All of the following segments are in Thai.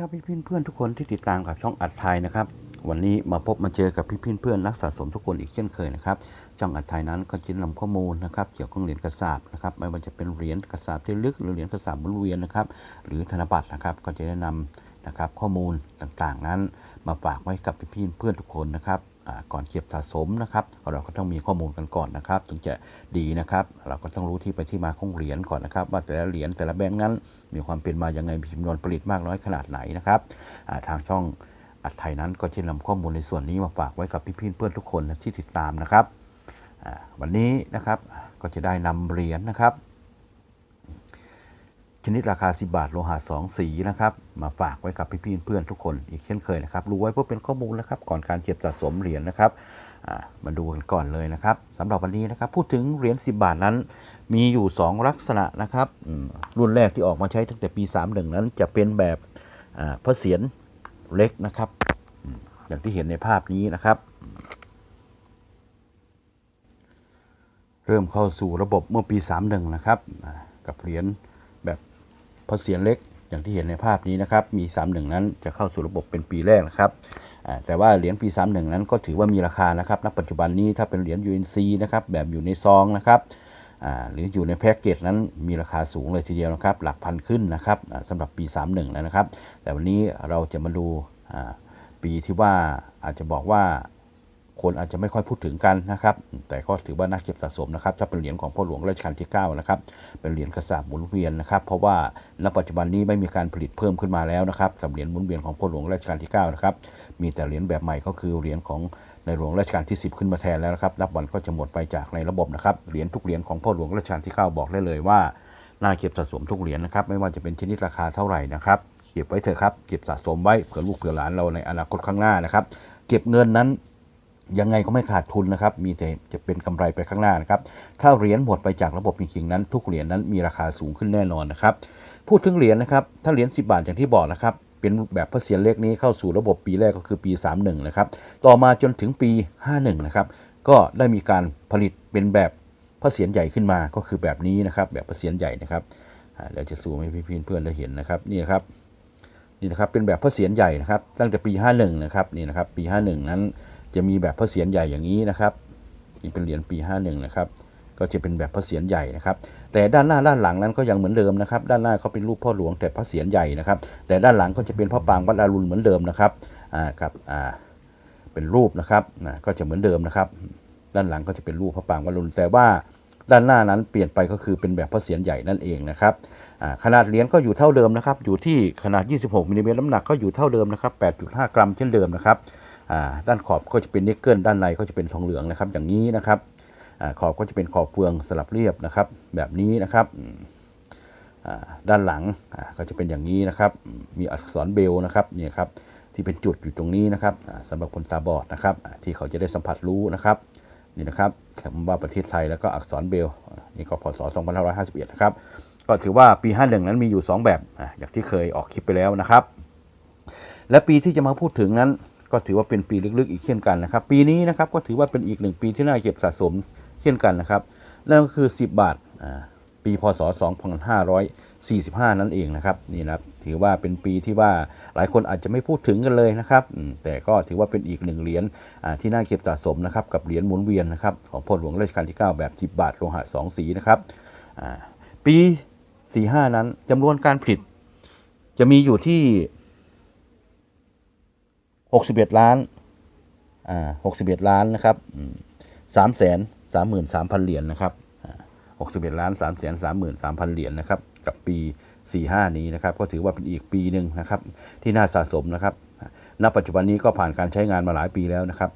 ครับพี่พี่เพื่อนทุกคนที่ติดตามกับช่องอัดไทยนะครับ วันนี้มาพบมาเจอกับพี่พี่เพื่อนนักสะสมทุกคนอีกเช่นเคยนะครับช่องอัดไทยนั้นก็จะนำข้อมูลนะครับ เกี่ยวกับเหรียญกระสาบนะครับไม่ว่าจะเป็นเหรียญกระสาบที่ลึกหรือเหรียญกระสาบหมุนเวียนนะครับ หรือธนบัตรนะครับก็จะได้นำนะครับข้อมูลต่างๆนั้น มาฝากไว้กับพี่พี่เพื่อนทุกคนนะครับ ก่อนเก็บสะสมนะครับ เราก็ต้องมีข้อมูลกันก่อนนะครับ ถึงจะดีนะครับ เราก็ต้องรู้ที่ไปที่มาของเหรียญก่อนนะครับ ว่าแต่ละเหรียญแต่ละแบงค์นั้น มีความเป็นมาอย่างไงมีจำนวนผลิตมากน้อยขนาดไหนนะครับทางช่องอัดไทยนั้นก็จะนำข้อมูลในส่วนนี้มาฝากไว้กับพี่พี่เพื่อนทุกคนที่ติดตามนะครับวันนี้นะครับก็จะได้นำเหรียญนะครับ ชนิดราคา 10 บาทโลหะ2สีนะครับมาฝากไว้กับพี่ๆเพื่อนทุกคนอีกเช่นเคยนะครับรู้ไว้เพื่อเป็นข้อมูลนะครับก่อนการเก็บสะสมเหรียญนะครับมาดูกันก่อนเลยนะครับสำหรับวันนี้นะครับพูดถึงเหรียญ10 บาทนั้น มีอยู่ 2 ลักษณะนะครับรุ่นแรกที่ออกมาใช้ตั้งแต่ปี 31 นั้น จะเป็นแบบอ่าพระเศียรเล็กนะครับ อย่างที่เห็นในภาพนี้นะครับ เริ่มเข้าสู่ระบบเมื่อปี 31 นะครับกับเหรียญ พระเศียรเล็กอย่างที่เห็นในภาพนี้นะครับมี 31 นั้นจะเข้าสู่ระบบเป็นปีแรกนะครับแต่ว่าเหรียญปี 31 นั้นก็ถือว่ามีราคานะครับณปัจจุบันนี้ถ้าเป็นเหรียญ UNC นะครับแบบอยู่ในซองนะครับหรืออยู่ในแพ็กเกจนั้นมีราคาสูงเลยทีเดียวนะครับ หลักพันขึ้นนะครับสำหรับปี 31 แล้วนะครับ แต่วันนี้เราจะมาดูปีที่ว่าอาจจะบอกว่า คนอาจจะไม่ค่อยพูดถึงกันนะครับ แต่ก็ถือว่าน่าเก็บสะสมนะครับถ้าเป็นเหรียญของพ่อหลวงรัชกาลที่9นะครับ เป็นเหรียญกระสาบหมุนเวียนนะครับ เพราะว่าณปัจจุบันนี้ไม่มีการผลิตเพิ่มขึ้นมาแล้วนะครับกับเหรียญหมุนเวียนของพ่อหลวงรัชกาลที่9นะครับ มีแต่เหรียญแบบใหม่ก็คือเหรียญของในหลวงรัชกาลที่ 10 ขึ้นมาแทนแล้วนะครับ นับวันก็จะหมดไปจากในระบบนะครับ เหรียญทุกเหรียญของพ่อหลวงรัชกาลที่ 9 บอกได้เลยว่าน่าเก็บสะสมทุกเหรียญนะครับ ไม่ว่าจะเป็นชนิดราคาเท่าไหร่นะครับ เก็บไว้เถอะครับ เก็บสะสมไว้เผื่อลูกเผื่อหลานเราในอนาคตข้างหน้านะครับ เก็บเงินนั้น ยังไงก็ไม่ขาดทุนนะครับ มีแต่จะเป็นกำไรไปข้างหน้านะครับ ถ้าเหรียญหมดไปจากระบบจริงๆนั้น ทุกเหรียญนั้นมีราคาสูงขึ้นแน่นอนนะครับ พูดถึงเหรียญนะครับ ถ้าเหรียญ10 บาทอย่างที่บอกนะครับ เป็นแบบพระเศียรเล็กนี้เข้าสู่ระบบปีแรกก็คือปี 31 นะครับ ต่อมาจนถึงปี 51 นะครับ ก็ได้มีการผลิตเป็นแบบพระเศียรใหญ่ขึ้นมา ก็คือแบบนี้นะครับ แบบพระเศียรใหญ่นะครับเดี๋ยวจะซูมให้พี่เพื่อนได้เห็นนะครับ นี่นะครับ นี่นะครับ เป็นแบบพระเศียรใหญ่นะครับ ตั้งแต่ปี 51 นะครับ นี่นะครับ ปี 51 นั้น จะมีแบบพระเศียรใหญ่อย่างนี้นะครับนี่เป็นเหรียญปี 51 นะครับ ก็จะเป็นแบบพระเศียรใหญ่นะครับ แต่ด้านหน้าด้านหลังนั้นก็ยังเหมือนเดิมนะครับ ด้านหน้าเขาเป็นรูปพ่อหลวงแต่พระเศียรใหญ่นะครับ แต่ด้านหลังก็จะเป็นพระปางวัดอรุณเหมือนเดิมนะครับ อ่ากับอ่าเป็นรูปนะครับนะก็จะเหมือนเดิมนะครับ ด้านหลังก็จะเป็นรูปพระปางวัดอรุณแต่ว่าด้านหน้านั้นเปลี่ยนไปก็คือเป็นแบบพระเศียรใหญ่นั่นเองนะครับขนาดเหรียญก็อยู่เท่าเดิมนะครับ อยู่ที่ขนาด 26มิลลิเมตรน้ำหนักก็อยู่เท่าเดิมนะครับ 8.5 กรัมเช่นเดิมนะครับ ด้านขอบก็จะเป็นนิกเกิลด้านในก็จะเป็นทองเหลืองนะครับ อย่างนี้นะครับอขอบก็จะเป็นขอบเฟืองสลับเรียบนะครับ แบบนี้นะครับด้านหลังก็จะเป็นอย่างนี้นะครับ มีอักษรเบลนะครับเนี่ยครับที่เป็นจุดอยู่ตรงนี้นะครับอ่าสำหรับคนตาบอดนะครับ ที่เขาจะได้สัมผัสรู้นะครับนี่นะครับคำว่าประเทศไทยแล้วก็อักษรเบลนี่ก็พศ2551นะครับก็ถือว่าปี 51 นั้นมีอยู่ 2 แบบอย่างที่เคยออกคลิปไปแล้วนะครับ และปีที่จะมาพูดถึงนั้น ก็ถือว่าเป็นปีลึกๆอีกเช่นกันนะครับ ปีนี้นะครับก็ถือว่าเป็นอีกหนึ่งปีที่น่าเก็บสะสมเช่นกันนะครับนั่นก็คือ 10 บาทอ่าปีพศ 2545 นั่นเองนะครับนี่นะครับถือว่าเป็นปีที่ว่าหลายคนอาจจะไม่พูดถึงกันเลยนะครับ แต่ก็ถือว่าเป็นอีกหนึ่งเหรียญที่น่าเก็บสะสมนะครับกับเหรียญหมุนเวียนนะครับของพ่อหลวงรัชกาลที่ 9 แบบ 10 บาทโลหะ 2 สีนะครับปี 45 นั้นจำนวนการผลิตจะมีอยู่ที่ 61 ล้านอ่า61 ล้านนะครับ3แสน33,000เหรียญนะครับอ่า61ล้าน3แสน33,000เหรียญนะครับ กับปี45นี้นะครับ ก็ถือว่าเป็นอีกปีหนึ่งนะครับ ที่น่าสะสมนะครับ ณ ปัจจุบันนี้ก็ผ่านการใช้งานมาหลายปีแล้วนะครับ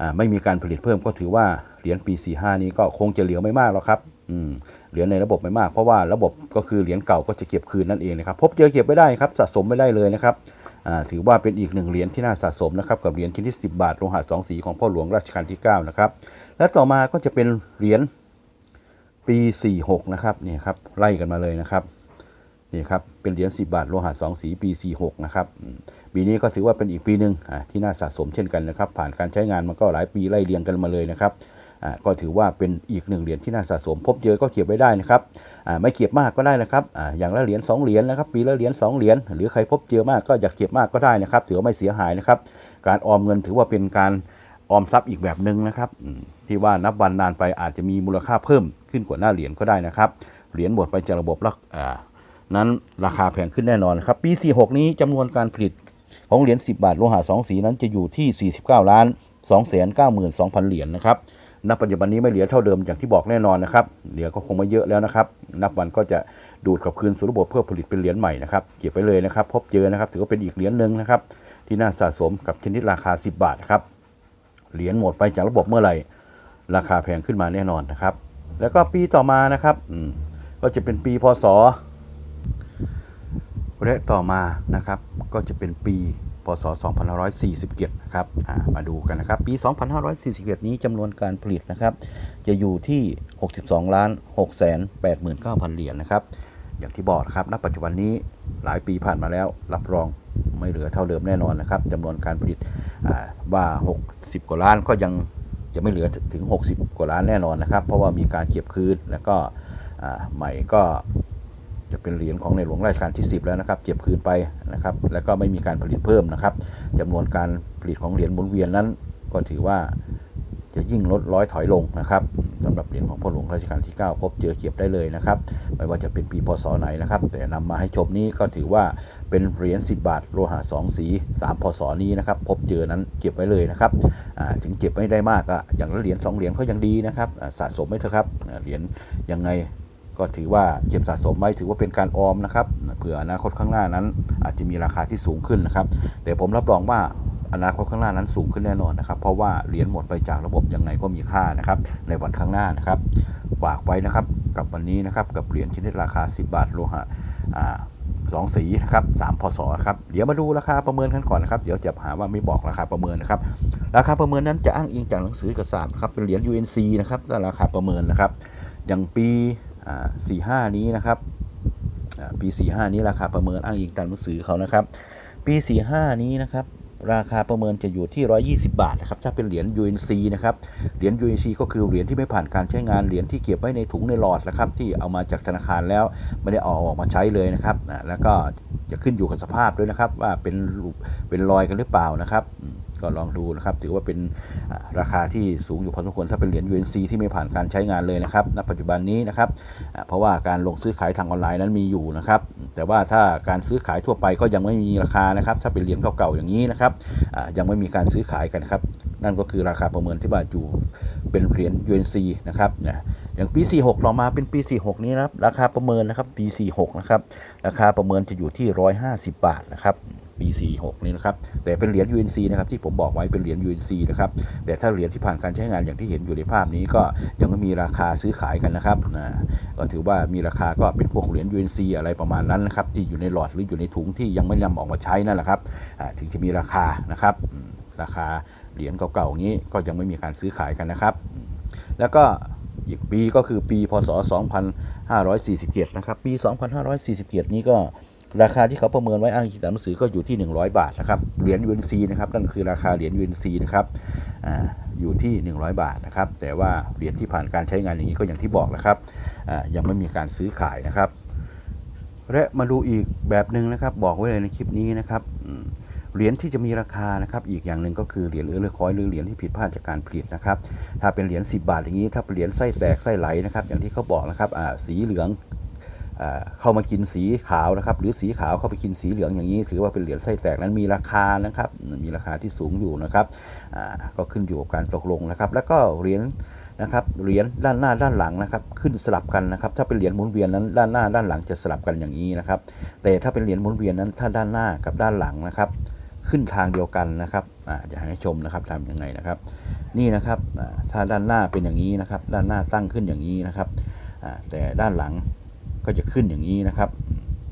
อ่าไม่มีการผลิตเพิ่มก็ถือว่าเหรียญปี 45 นี้ก็คงจะเหลือไม่มากหรอกครับอืมเหลือในระบบไม่มากเพราะว่าระบบก็คือเหรียญเก่าก็จะเก็บคืนนั่นเองนะครับ พบเจอเก็บไม่ได้ครับสะสมไม่ได้เลยนะครับ ถือว่าเป็นอีกหนึ่งเหรียญที่น่าสะสมนะครับกับเหรียญชนิด10 บาทโลหะสองสีของพ่อหลวงรัชกาลที่9นะครับและต่อมาก็จะเป็นเหรียญปี 46นะครับนี่ครับไล่กันมาเลยนะครับนี่ครับเป็นเหรียญ10 บาทโลหะ2สีปี 46นะครับปีนี้ก็ถือว่าเป็นอีกปีหนึ่งที่น่าสะสมเช่นกันนะครับผ่านการใช้งานมาก็หลายปีไล่เรียงกันมาเลยนะครับ ก็ถือว่าเป็นอีกหนึ่งเหรียญที่น่าสะสม พบเจอก็เก็บไว้ได้นะครับไม่เก็บมากก็ได้นะครับอย่างละเหรียญสองเหรียญนะครับปีละเหรียญสองเหรียญหรือใครพบเจอมากก็อยากเก็บมากก็ได้นะครับถือว่าไม่เสียหายนะครับ การออมเงินถือว่าเป็นการออมทรัพย์อีกแบบหนึ่งนะครับที่ว่านับวันนานไปอาจจะมีมูลค่าเพิ่มขึ้นกว่าหน้าเหรียญก็ได้นะครับเหรียญหมดไปจากระบบแล้วนั้นราคาแพงขึ้นแน่นอนครับปี 46 นี้จำนวนการผลิตของเหรียญ10 บาทโลหะ2สีนั้นจะอยู่ที่ 49 ล้าน 2 9 2 0 0 0 เหรียญนะครับ ณปัจจุบันนี้ไม่เหลือเท่าเดิมอย่างที่บอกแน่นอนนะครับ เหลือก็คงไม่เยอะแล้วนะครับ นับวันก็จะดูดกลับคืนสู่ระบบเพื่อผลิตเป็นเหรียญใหม่นะครับ เก็บไปเลยนะครับ พบเจอนะครับ ถือว่าเป็นอีกเหรียญหนึ่งนะครับ ที่น่าสะสมกับชนิดราคา 10 บาทนะครับ เหรียญหมดไปจากระบบเมื่อไหร่ ราคาแพงขึ้นมาแน่นอนนะครับ แล้วก็ปีต่อมานะครับก็จะเป็นปีพศและต่อมานะครับ ก็จะเป็นปี พศ 2547 นะครับมาดูกันนะครับ ปี 2547นี้จำนวนการผลิตนะครับ จะอยู่ที่ 62ล้าน6แสน89,000 เหรียญนะครับ อย่างที่บอกนะครับ ณ ปัจจุบันนี้หลายปีผ่านมาแล้ว รับรองไม่เหลือเท่าเดิมแน่นอนนะครับจำนวนการผลิตว่า 60 กว่าล้านก็ยังจะไม่เหลือถึง 60 กว่าล้านแน่นอนนะครับ เพราะว่ามีการเก็บคืนแล้วก็ใหม่ก็ จะเป็นเหรียญของในหลวงรัชกาลที่ 10 แล้วนะครับเก็บคืนไปนะครับแล้วก็ไม่มีการผลิตเพิ่มนะครับจำนวนการผลิตของเหรียญหมุนเวียนนั้น ก็ถือว่าจะยิ่งลดร้อยถอยลงนะครับสำหรับเหรียญของพ่อหลวงรัชกาลที่ 9 พบเจอเก็บได้เลยนะครับ ไม่ว่าจะเป็นปีพศไหนนะครับ แต่นำมาให้ชมนี้ก็ถือว่าเป็นเหรียญ10 บาท โลหะ2สี 3 พศนี้นะครับ พบเจอนั้นเก็บไว้เลยนะครับถึงเก็บไม่ได้มากก็อย่างละเหรียญ2เหรียญก็ยังดีนะครับสะสมไว้เถอะครับเหรียญยังไง ก็ถือว่าเก็บสะสมไว้ถือว่าเป็นการออมนะครับเผื่ออนาคตข้างหน้านั้น อาจจะมีราคาที่สูงขึ้นนะครับ แต่ผมรับรองว่าอนาคตข้างหน้านั้นสูงขึ้นแน่นอนนะครับ เพราะว่าเหรียญหมดไปจากระบบยังไงก็มีค่านะครับ ในวันข้างหน้านะครับฝากไว้นะครับกับวันนี้นะครับกับเหรียญชนิดราคา 10 บาทโลหะสองสีนะครับสามพศครับเดี๋ยวมาดูราคาประเมินกันก่อนนะครับเดี๋ยวจะหาว่าไม่บอกราคาประเมินนะครับราคาประเมินนั้นจะอ้างอิงจากหนังสือเอกสารครับเป็นเหรียญ UNC นะครับราคาประเมินนะครับอย่างปี สี่ห้านี้นะครับอ่าปี45นี้ราคาประเมินอ้างอิงตามหนังสือเขานะครับ ปี45นี้นะครับราคาประเมินจะอยู่ที่ 120 บาทนะครับ ถ้าเป็นเหรียญ UNC นะครับ เหรียญ UNC ก็คือเหรียญที่ไม่ผ่านการใช้งาน เหรียญที่เก็บไว้ในถุงในหลอดนะครับ ที่เอามาจากธนาคารแล้วไม่ได้เอาออกมาใช้เลยนะครับ แล้วก็จะขึ้นอยู่กับสภาพด้วยนะครับ ว่าเป็นเป็นรอยกันหรือเปล่านะครับก็ลองดูนะครับถือว่าเป็นราคาที่สูงอยู่พอสมควรถ้าเป็นเหรียญ UNC ที่ไม่ผ่านการใช้งานเลยนะครับณปัจจุบันนี้นะครับเพราะว่าการลงซื้อขายทางออนไลน์นั้นมีอยู่นะครับแต่ว่าถ้าการซื้อขายทั่วไปก็ยังไม่มีราคานะครับถ้าเป็นเหรียญเก่าๆอย่างนี้นะครับยังไม่มีการซื้อขายกันครับนั่นก็คือราคาประเมินที่ว่าอยู่เป็นเหรียญ UNC นะครับนะอย่างปี 46ต่อมาเป็นปี 46 นี้นะครับราคาประเมินนะครับปี 46 นะครับราคาประเมินจะอยู่ที่ 150 บาทนะครับ ปี 46 นี้นะครับ แต่เป็นเหรียญ UNC นะครับที่ผมบอกไว้เป็นเหรียญ UNC นะครับ แต่ถ้าเหรียญที่ผ่านการใช้งานอย่างที่เห็นอยู่ในภาพนี้ก็ยังไม่มีราคาซื้อขายกันนะครับนะก็ถือว่ามีราคาก็เป็นพวกเหรียญ UNC อะไรประมาณนั้นนะครับที่อยู่ในหลอดหรืออยู่ในถุงที่ยังไม่นำออกมาใช้นั่นแหละครับถึงจะมีราคานะครับราคาเหรียญเก่าๆอย่างนี้ก็ยังไม่มีการซื้อขายกันนะครับ แล้วก็อีกปีก็คือปีพศ 2547 นะครับ ปี 2547 นี้ก็ ราคาที่เขาประเมินไว้อ้างอิงตามหนังสือก็อยู่ที่ 100 บาทนะครับเหรียญ UNC นะครับนั่นคือราคาเหรียญ UNC นะครับออยู่ที่ 100 บาทนะครับแต่ว่าเหรียญที่ผ่านการใช้งานอย่างนี้ก็อย่างที่บอกนะครับยังไม่มีการซื้อขายนะครับ และมาดูอีกแบบหนึ่งนะครับ บอกไว้เลยในคลิปนี้นะครับเหรียญที่จะมีราคานะครับ อีกอย่างหนึ่งก็คือเหรียญเออเลอร์คอยหรือเหรียญที่ผิดพลาดจากการผลิตนะครับ ถ้าเป็นเหรียญ10 บาทอย่างนี้ ถ้าเป็นเหรียญไส้แตกไส้ไหลนะครับ อย่างที่เขาบอกนะครับสีเหลือง เข้ามากินสีขาวนะครับ หรือสีขาวเข้าไปกินสีเหลืองอย่างนี้ถือว่าเป็นเหรียญไส้แตกนั้นมีราคานะครับ มีราคาที่สูงอยู่นะครับก็ขึ้นอยู่กับการตกลงนะครับ แล้วก็เหรียญนะครับเหรียญด้านหน้าด้านหลังนะครับ ขึ้นสลับกันนะครับ ถ้าเป็นเหรียญหมุนเวียนนั้นด้านหน้าด้านหลังจะสลับกันอย่างนี้นะครับ แต่ถ้าเป็นเหรียญหมุนเวียนนั้นถ้าด้านหน้ากับด้านหลังนะครับ ขึ้นทางเดียวกันนะครับอ่าอยากให้ชมนะครับทำยังไงนะครับ นี่นะครับถ้าด้านหน้าเป็นอย่างนี้นะครับ ด้านหน้าตั้งขึ้นอย่างนี้นะครับแต่ด้านหลัง ก็จะขึ้นอย่างนี้นะครับ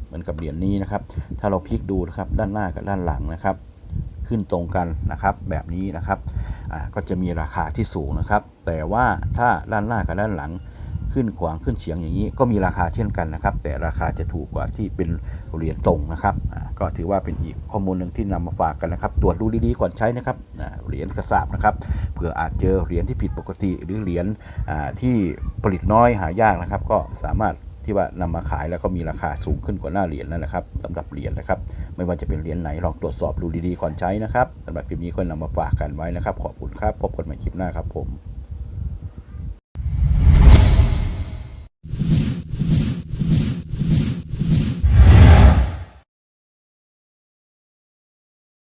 เหมือนกับเหรียญนี้นะครับ ถ้าเราพลิกดูนะครับด้านหน้ากับด้านหลังนะครับ ขึ้นตรงกันนะครับแบบนี้นะครับก็จะมีราคาที่สูงนะครับ แต่ว่าถ้าด้านหน้ากับด้านหลังขึ้นขวางขึ้นเฉียงอย่างนี้ก็มีราคาเช่นกันนะครับ แต่ราคาจะถูกกว่าที่เป็นเหรียญตรงนะครับก็ถือว่าเป็นอีกข้อมูลหนึ่งที่นำมาฝากกันนะครับตรวจดูดีๆก่อนใช้นะครับเหรียญกระสาบนะครับเผื่ออาจเจอเหรียญที่ผิดปกติ หรือเหรียญที่ผลิตน้อยหายากนะครับ ก็สามารถ ที่ว่านำมาขายแล้วก็มีราคาสูงขึ้นกว่าหน้าเหรียญนั่นแหละครับสำหรับเหรียญนะครับ ไม่ว่าจะเป็นเหรียญไหนลองตรวจสอบดูดีๆก่อนใช้นะครับสำหรับคลิปนี้ก็นำมาฝากกันไว้นะครับ ขอบคุณครับ พบกันใหม่คลิปหน้าครับผม